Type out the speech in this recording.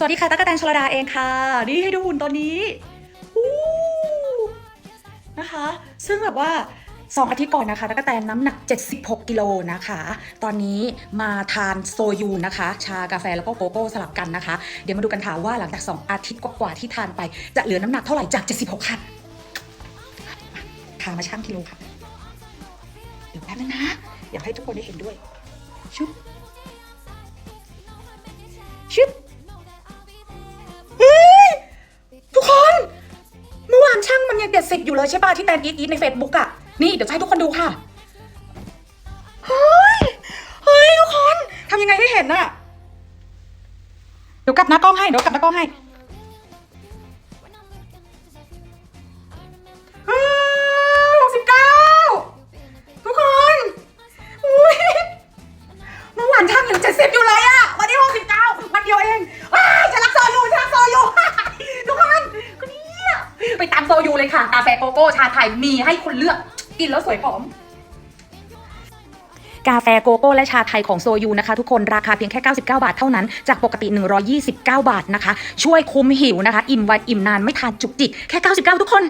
สวัสดีค่ะตั๊กะแตนชลดาเองค่ะ นี่ให้ดูหุ่นตอนนี้นะคะ ซึ่งแบบว่า2องอาทิตย์ก่อนนะคะตั๊กะแตนน้ำหนัก 76 กิโลนะคะ ตอนนี้มาทานโซยูนะคะ ชากาแฟแล้วก็โกโก้สลับกันนะคะ เดี๋ยวมาดูกันค่ะว่าหลังจาก 2 อาทิตย์กว่าๆที่ทานไป จะเหลือน้ำหนักเท่าไหร่จาก 76 ค่ะพามาชั่งกิโลค่ะ เดี๋ยวแป๊บนึงนะ อยากให้ทุกคนได้เห็นด้วย ชุบชุบ ยังเจ็ดสิบอยู่เลยใช่ป่ะที่แตนอีทอีทใน Facebook อะนี่เดี๋ยวจะให้ทุกคนดูค่ะ เฮ้ย เฮ้ยทุกคนทำยังไงให้เห็นอะเดี๋ยวกลับหน้ากล้องให้ เดี๋ยวกลับหน้ากล้องให้ห ไปตามโซยูเลยค่ะ กาแฟโกโก้ชาไทยมีให้คุณเลือก กินแล้วสวยผอมกาแฟโกโก้และชาไทยของโซยูนะคะทุกคนราคาเพียงแค่ 99 บาทเท่านั้น จากปกติ 129 บาทนะคะ ช่วยคุมหิวนะคะ อิ่มวันอิ่มนานไม่ทานจุกจิกแค่ 99 ทุกคน